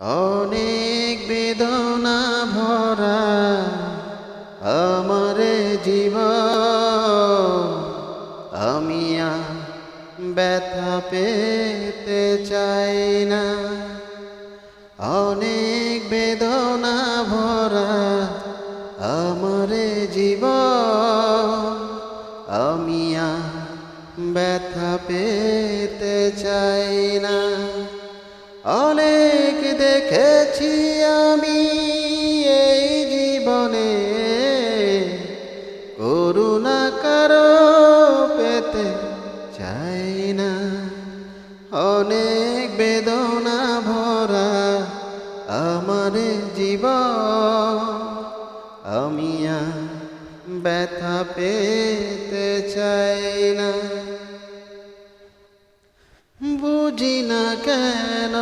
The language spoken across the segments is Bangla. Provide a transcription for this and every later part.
অনেক বেদনা ভরা আমার জীব। আমি আর ব্যথা পেতে চাই না। অনেক বেদনা ভরা আমার জীব। আমি ব্যথা পেতে চাই না। করুণা কারও পেতে চাই না। অনেক বেদনা ভরা আমার জীবন, আমি ব্যথা পেতে চাই না। বুঝি না কেন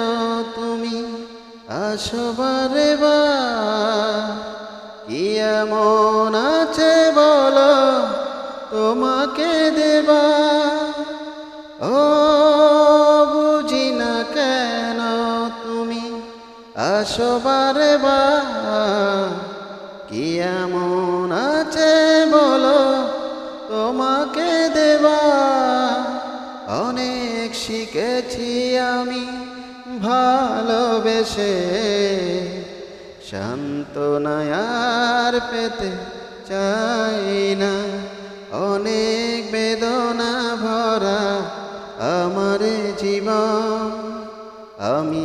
তুমি আসবারে বা, কি আসবারে বা, কি এমন আছে বলো, তোমাকে দেবা। অনেক শিখেছি আমি ভালোবেসে শান্তনায়ার পেতে চাই না। অনেক বেদনা ভরা আমার জীবন, আমি